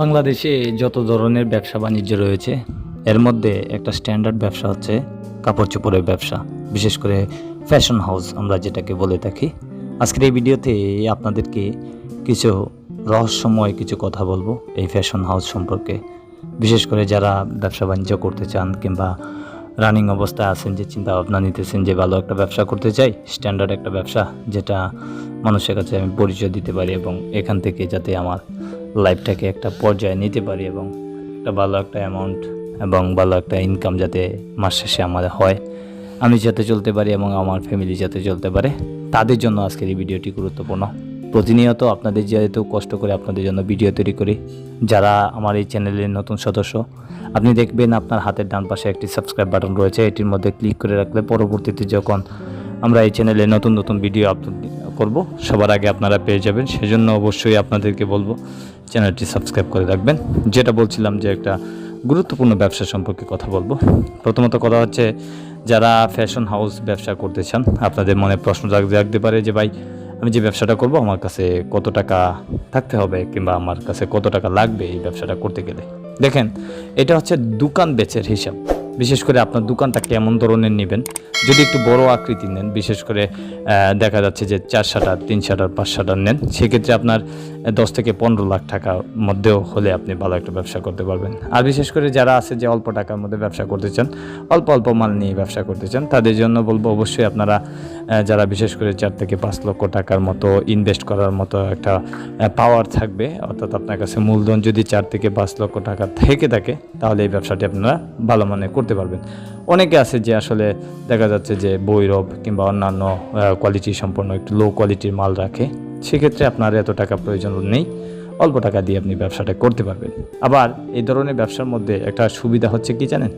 বাংলাদেশে যত ধরনের ব্যবসা বাণিজ্য রয়েছে, এর মধ্যে একটা স্ট্যান্ডার্ড ব্যবসা হচ্ছে কাপড় চোপড়ের ব্যবসা, বিশেষ করে ফ্যাশন হাউস আমরা যেটাকে বলে থাকি। আজকের এই ভিডিওতে আপনাদেরকে কিছু রহস্যময় কিছু কথা বলব এই ফ্যাশন হাউস সম্পর্কে। বিশেষ করে যারা ব্যবসা বাণিজ্য করতে চান কিংবা রানিং অবস্থায় আছেন, যে চিন্তা ভাবনা নিতেছেন যে ভালো একটা ব্যবসা করতে চাই স্ট্যান্ডার্ড একটা ব্যবসা যেটা মানুষের কাছে আমি পরিচয় দিতে পারি এবং এখান থেকে যাতে আমার লাইফটাকে একটা পর্যায়ে নিতে পারি এবং একটা ভালো একটা অ্যামাউন্ট এবং ভালো একটা ইনকাম যাতে মাস শেষে আমাদের হয়, আমি যাতে চলতে পারি এবং আমার ফ্যামিলি যাতে চলতে পারে, তাদের জন্য আজকের এই ভিডিওটি গুরুত্বপূর্ণ। প্রতিনিয়ত আপনাদের যেহেতু কষ্ট করে আপনাদের জন্য ভিডিও তৈরি করি, যারা আমার এই চ্যানেলের নতুন সদস্য, আপনি দেখবেন আপনার হাতের ডান পাশে একটি সাবস্ক্রাইব বাটন রয়েছে, এটির মধ্যে ক্লিক করে রাখলে পরবর্তীতে যখন আমরা এই চ্যানেলে নতুন নতুন ভিডিও আপলোড করব, সবার আগে আপনারা পেয়ে যাবেন, সেজন্য অবশ্যই আপনাদেরকে বলব চ্যানেলটি সাবস্ক্রাইব করে রাখবেন। যেটা বলছিলাম যে একটা গুরুত্বপূর্ণ ব্যবসা সম্পর্কে কথা বলব। প্রথমত কথা হচ্ছে, যারা ফ্যাশন হাউস ব্যবসা করতে চান, আপনাদের মনে প্রশ্ন জাগতে পারে যে, ভাই, আমি যে ব্যবসাটা করব, আমার কাছে কত টাকা থাকতে হবে কিংবা আমার কাছে কত টাকা লাগবে এই ব্যবসাটা করতে গেলে? দেখেন, এটা হচ্ছে দোকান বেচের হিসাব। বিশেষ করে আপনার দোকানটা কেমন ধরনের নেবেন? যদি একটু বড় আকৃতি নেন, বিশেষ করে দেখা যাচ্ছে যে চার শাটার, তিন শাটার, পাঁচ শাটার নেন, সেক্ষেত্রে আপনার দশ থেকে পনেরো লাখ টাকার মধ্যেও হলে আপনি ভালো একটা ব্যবসা করতে পারবেন। আর বিশেষ করে যারা আছে যে অল্প টাকার মধ্যে ব্যবসা করতে চান, অল্প অল্প মাল নিয়ে ব্যবসা করতে চান, তাদের জন্য বলব অবশ্যই আপনারা যারা বিশেষ করে চার থেকে পাঁচ লক্ষ টাকার মতো ইনভেস্ট করার মতো একটা পাওয়ার থাকবে, অর্থাৎ আপনার কাছে মূলধন যদি চার থেকে পাঁচ লক্ষ টাকা থেকে থাকে, তাহলে এই ব্যবসাটি আপনারা ভালো মানে করতে পারবেন। অনেকে আছে যে আসলে দেখা যাচ্ছে যে বৈরব কিংবা অন্যান্য কোয়ালিটি সম্পন্ন একটু লো কোয়ালিটির মাল রাখে, সেক্ষেত্রে আপনার এত টাকা প্রয়োজন নেই। অল্প টাকা দিয়ে আপনি ব্যবসাটা করতে পারবেন। আবার এই ধরনের ব্যবসার মধ্যে একটা সুবিধা হচ্ছে কি জানেন?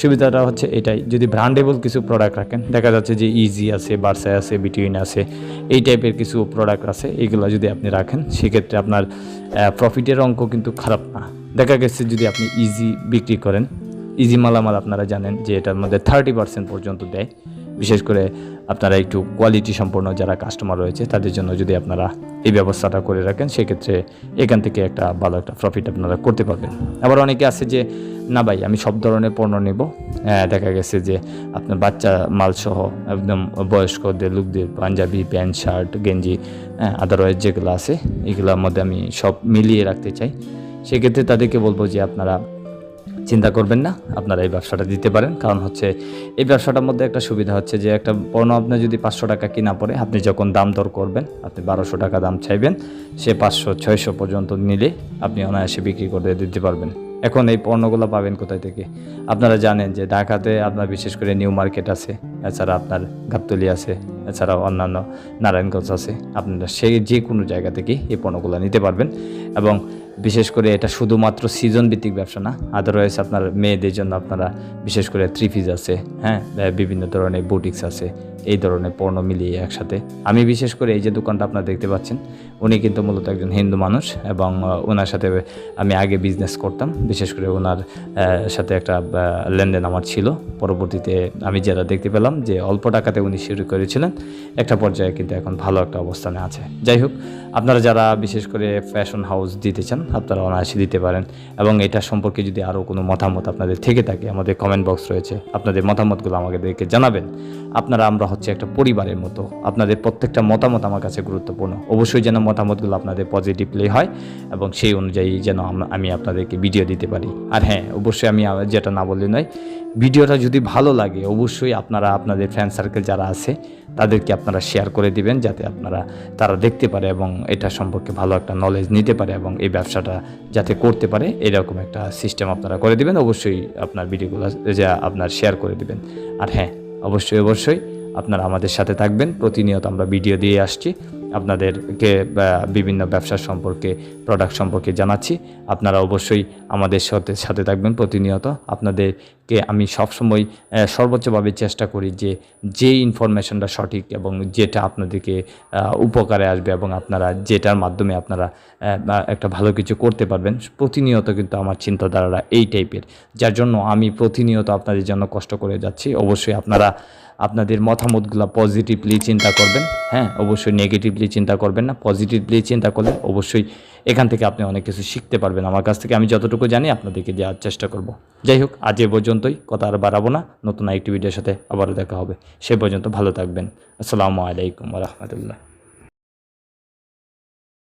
সুবিধাটা হচ্ছে এটাই, যদি ব্র্যান্ডেবল কিছু প্রোডাক্ট রাখেন, দেখা যাচ্ছে যে ইজি আছে বার্সাই আছে বিটুইন আছে, এই টাইপের কিছু প্রোডাক্ট আছে, এগুলো যদি আপনি রাখেন, সেক্ষেত্রে আপনার প্রফিটের অঙ্ক কিন্তু খারাপ না। দেখা গেছে যদি আপনি ইজি বিক্রি করেন ইজি মালামাল আপনারা জানেন যে এটার মধ্যে থার্টি পার্সেন্ট পর্যন্ত দেয়। বিশেষ করে আপনারা একটু কোয়ালিটি সম্পন্ন যারা কাস্টমার রয়েছে, তাদের জন্য যদি আপনারা এই ব্যবস্থাটা করে রাখেন, সেক্ষেত্রে এখান থেকে একটা ভালো একটা প্রফিট আপনারা করতে পারবেন। আবার অনেকে আছে যে, না ভাই, আমি সব ধরনের পণ্য নেব। দেখা গেছে যে, আপনার বাচ্চা মালসহ একদম বয়স্কদের, লোকদের, পাঞ্জাবি, প্যান্ট, শার্ট, গেঞ্জি আদারওয়াইজ যেগুলো আছে, এগুলোর মধ্যে আমি সব মিলিয়ে রাখতে চাই। সেক্ষেত্রে তাদেরকে বলব যে, আপনারা করবেন না, আপনারা এই ব্যবসাটা দিতে পারেন। কারণ হচ্ছে, এই ব্যবসাটার মধ্যে একটা সুবিধা হচ্ছে যে, একটা পণ্য আপনার যদি পাঁচশো টাকা কিনা পড়ে আপনি যখন দাম দর করবেন, আপনি বারোশো টাকা দাম চাইবেন, সে পাঁচশো, ছয়শো পর্যন্ত নিলে আপনি অনায়াসে বিক্রি করে দিতে পারবেন। এখন এই পণ্যগুলো পাবেন কোথায় থেকে? আপনারা জানেন যে, ঢাকাতে আপনার বিশেষ করে নিউ মার্কেট আছে, এছাড়া আপনার গাবতলি আছে এছাড়া অন্যান্য নারায়ণগঞ্জ আছে। আপনারা সেই যে কোনো জায়গা থেকে এই পণ্যগুলো নিতে পারবেন এবং বিশেষ করে এটা শুধুমাত্র সিজন ভিত্তিক ব্যবসা না আদারওয়াইজ আপনার মেয়েদের জন্য আপনারা বিশেষ করে থ্রি আছে হ্যাঁ? বিভিন্ন ধরনের বুটিক্স আছে, এই ধরনের পণ্য মিলিয়ে একসাথে। আমি বিশেষ করে এই যে দোকানটা আপনারা দেখতে পাচ্ছেন, উনি কিন্তু মূলত একজন হিন্দু মানুষ এবং ওনার সাথে আমি আগে বিজনেস করতাম। বিশেষ করে ওনার সাথে একটা লেনদেন আমার ছিল। পরবর্তীতে আমি যারা দেখতে পেলাম যে অল্প টাকাতে উনি শুরু করেছিলেন। একটা পর্যায়ে কিন্তু এখন ভালো একটা অবস্থানে আছে। যাই হোক, আপনারা যারা বিশেষ করে ফ্যাশন হাউস দিতে চান আপনারা অনায়াসে দিতে পারেন। এবং এটা সম্পর্কে যদি আরও কোনো মতামত আপনাদের থেকে থাকে, আমাদের কমেন্ট বক্স রয়েছে। আপনাদের মতামতগুলো আমাদেরকে জানাবেন। আপনারা, আমরা হচ্ছে একটা পরিবারের মতো। আপনাদের প্রত্যেকটা মতামত আমার কাছে গুরুত্বপূর্ণ। অবশ্যই যেন মতামতগুলো আপনাদের পজিটিভলি হয় এবং সেই অনুযায়ী যেন আমি আপনাদেরকে ভিডিও দিতে পারি। আর হ্যাঁ অবশ্যই আমি যেটা না বললে নয় ভিডিওটা যদি ভালো লাগে, অবশ্যই আপনারা, আপনাদের ফ্রেন্ড সার্কেল যারা আছে, তাদেরকে আপনারা শেয়ার করে দিবেন, যাতে আপনারা, তারা দেখতে পারে এবং এটা সম্পর্কে ভালো একটা নলেজ নিতে পারে এবং এই ব্যবসাটা যাতে করতে পারে, এরকম একটা সিস্টেম আপনারা করে দিবেন। অবশ্যই আপনার ভিডিওগুলো, যা আপনার শেয়ার করে দিবেন। আর হ্যাঁ অবশ্যই অবশ্যই আপনারা আমাদের সাথে থাকবেন। প্রতিনিয়ত আমরা ভিডিও দিয়ে আসছি। আপনাদেরকে বিভিন্ন ব্যবসা সম্পর্কে প্রোডাক্ট সম্পর্কে জানাচ্ছি। আপনারা অবশ্যই আমাদের সাথে সাথে থাকবেন প্রতিনিয়ত। আপনাদেরকে আমি সবসময় সর্বোচ্চভাবে চেষ্টা করি যে যে ইনফরমেশনটা সঠিক এবং যেটা আপনাদেরকে উপকারে আসবে এবং আপনারা যেটার মাধ্যমে আপনারা একটা ভালো কিছু করতে পারবেন, প্রতিনিয়ত কিন্তু আমার চিন্তাধারাটা এই টাইপের যার জন্য আমি প্রতিনিয়ত আপনাদের জন্য কষ্ট করে যাচ্ছি। অবশ্যই আপনারা আপনাদের মতামতগুলো পজিটিভলি চিন্তা করবেন হ্যাঁ? অবশ্যই নেগেটিভলি চিন্তা করবেন না। পজিটিভলি চিন্তা করলে অবশ্যই এখান থেকে আপনি অনেক কিছু শিখতে পারবেন। আমার কাছ থেকে আমি যতটুকু জানি আপনাদেরকে দেওয়ার চেষ্টা করব। যাই হোক, আজ এ পর্যন্তই। কথা আর বাড়াবো না। নতুন আরেকটি ভিডিওর সাথে আবারও দেখা হবে। সে পর্যন্ত ভালো থাকবেন। আসসালামু আলাইকুম রহমতুল্লাহ।